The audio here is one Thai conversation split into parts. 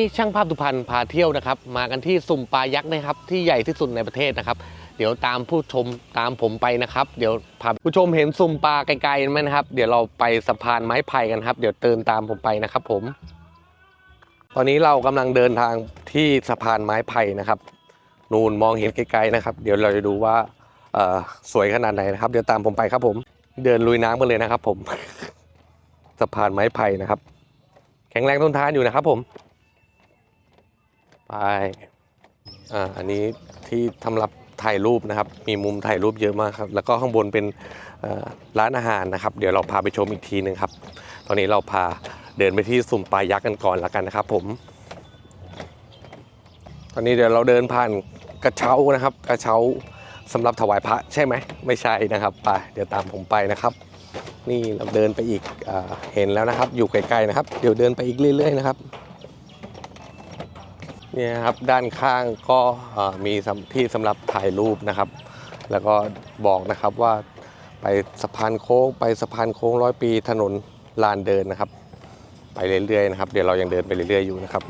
นี่ช่างภาพสุพรรณพาเที่ยวนะครับ มากันที่สุ่มปลายักษ์นะครับ ที่ใหญ่ที่สุดในประเทศนะครับ เดี๋ยวตามผู้ชมตามผมไปนะครับ เดี๋ยวพาผู้ชมเห็นสุ่มปลาไกลๆไหมนะครับ เดี๋ยวเราไปสะพานไม้ไผ่กันครับ เดี๋ยวเดินตามผมไปนะครับ ผม ตอนนี้เรากำลังเดินทางที่สะพานไม้ไผ่นะครับ นูนมองเห็นไกลๆนะครับ เดี๋ยวเราจะดูว่าสวยขนาดไหนนะครับ เดี๋ยวตามผมไปครับผม เดินลุยน้ำกันเลยนะครับ ผม สะพานไม้ไผ่นะครับ แข็งแรงทนทานอยู่นะครับ ผม ไปอ่าอันนี้ที่ทำรับถ่ายรูปนะครับ มีมุมถ่ายรูปเยอะมากครับ แล้วก็ข้างบนเป็นร้านอาหารนะครับ เดี๋ยวเราพาไปชมอีกทีหนึ่งครับ ตอนนี้เราพาเดินไปที่สุ่มปลายักษ์กันก่อนละกันนะครับ ผม ตอนนี้เดี๋ยวเราเดินผ่านกระเช้านะครับ กระเช้าสำหรับถวายพระใช่ไหม ไม่ใช่นะครับ ไป เดี๋ยวตามผมไปนะครับ นี่เราเดินไปอีกอเห็นแล้วนะครับ อยู่ไกลๆนะครับ เดี๋ยวเดินไปอีกเรื่อย ๆ นะครับ เนี่ยครับด้านข้างก็มีที่สำหรับถ่ายรูปนะครับ แล้วก็บอกนะครับว่าไปสะพานโค้งไปสะพานโค้งร้อยปีถนนลานเดินนะครับ ไปเรื่อยๆนะครับ เดี๋ยวเรายังเดินไปเรื่อยๆอยู่นะครับ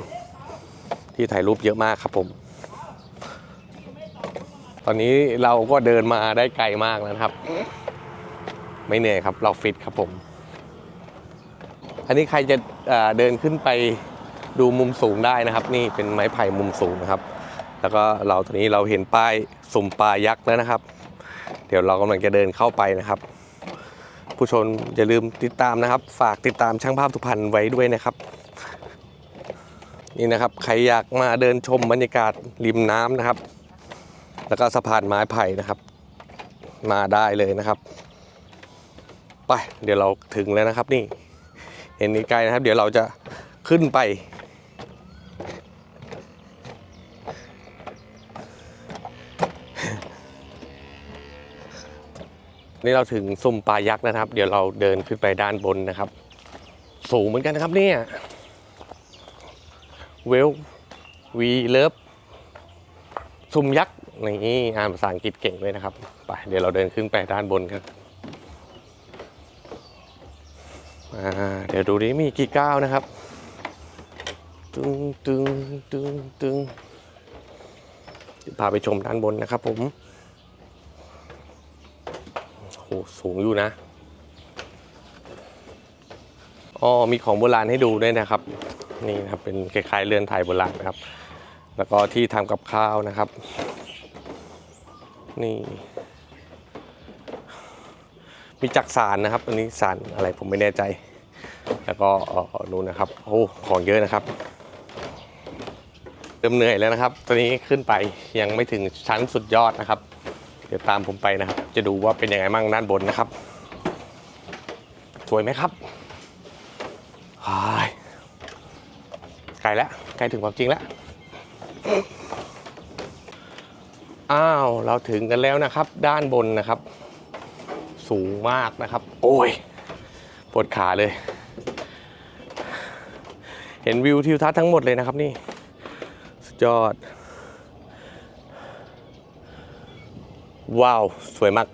ที่ถ่ายรูปเยอะมากครับผม ตอนนี้เราก็เดินมาได้ไกลมากแล้วครับ ไม่เหนื่อยครับเราฟิตครับผม อันนี้ใครจะเดินขึ้นไป ดูมุมสูงได้นะครับ นี่เป็นไม้ไผ่มุมสูงนะครับ แล้วก็เราตอนนี้เราเห็นป้ายสุ่มปลายักษ์แล้วนะครับ เดี๋ยวเรากำลังจะเดินเข้าไปนะครับ ผู้ชมอย่าลืมติดตามนะครับ ฝากติดตามช่างภาพสุพรรณไว้ด้วยนะครับ นี่นะครับใครอยากมาเดินชมบรรยากาศริมน้ำนะครับ แล้วก็สะพานไม้ไผ่นะครับ มาได้เลยนะครับไปเดี๋ยวเราถึงแล้วนะครับนี่เห็นนี่ไกลนะครับ เดี๋ยวเราจะขึ้นไป นี่เราถึงสุ่มปลายักษ์นะครับ เดี๋ยวเราเดินขึ้นไปด้านบนนะครับ สูงเหมือนกันนะครับเนี่ยเวลวีเลิฟสุ่มยักษ์นี่อ่านภาษาอังกฤษเก่งเลยนะครับไปเดี๋ยวเราเดินขึ้นไปด้านบนครับเดี๋ยวดูดิมีกี่ก้าวนะครับ ตึงตึงตึงตึงพาไปชมด้านบนนะครับผม สูงอยู่นะอ๋อมีของโบราณให้ดูด้วยนะครับ นี่นะครับเป็นคล้ายๆเรือนไทยโบราณนะครับ แล้วก็ที่ทำกับข้าวนะครับ นี่ มีจักสารนะครับ อันนี้สารอะไรผมไม่แน่ใจ แล้วก็นู่นนะครับโอ้ของเยอะนะครับเริ่มเหนื่อยแล้วนะครับ ตอนนี้ขึ้นไปยังไม่ถึงชั้นสุดยอดนะครับ เดี๋ยวตามผมไปนะครับ จะดูว่าเป็นยังไงมั่งด้านบนนะครับ สวยไหมครับฮายไกลแล้วใกล้ถึงความจริงแล้วอ้าวเราถึงกันแล้วนะครับ ด้านบนนะครับ สูงมากนะครับ โอ้ยปวดขาเลย เห็นวิวทิวทัศน์ทั้งหมดเลยนะครับนี่ สุดยอด ว้าว สวยมาก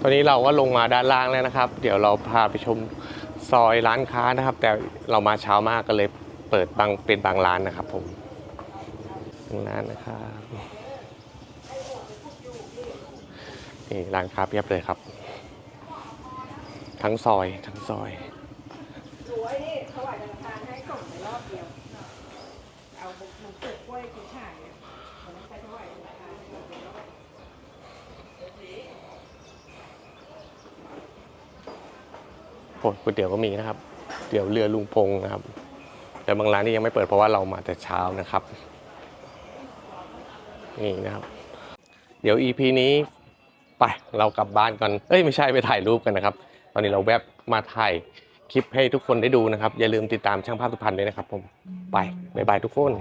ตอนนี้เราก็ลงมาด้านล่างแล้วนะครับ เดี๋ยวเราพาไปชมซอยร้านค้านะครับ แต่เรามาเช้ามากก็เลยเปิดบางเป็นบางร้านนะครับผมบางร้านนะครับนี่ร้านค้าเพียบเลยครับ ทั้งซอยทั้งซอยหนูไอ้นี่ถวายธนาคารให้ส่งในรอบเดียวเอาหนูเปิดกล้วยกินฉ่ายเนี่ยวันนั้นไปถวายธนาคารให้ส่งในรอบ โอ้ย ก๋วยเตี๋ยวก็มีนะครับเตี๋ยวเรือลุงพงนะครับ แต่บางร้านที่ยังไม่เปิดเพราะว่าเรามาแต่เช้านะครับ นี่นะครับ เดี๋ยว EP นี้ไปเรากลับบ้านกันเอ้ยไม่ใช่ไปถ่ายรูปกันนะครับ ตอนนี้เราแวบมาถ่ายคลิปให้ทุกคนได้ดูนะครับ อย่าลืมติดตามช่างภาพสุพรรณด้วยนะครับ ผมไปบ๊ายบายทุกคน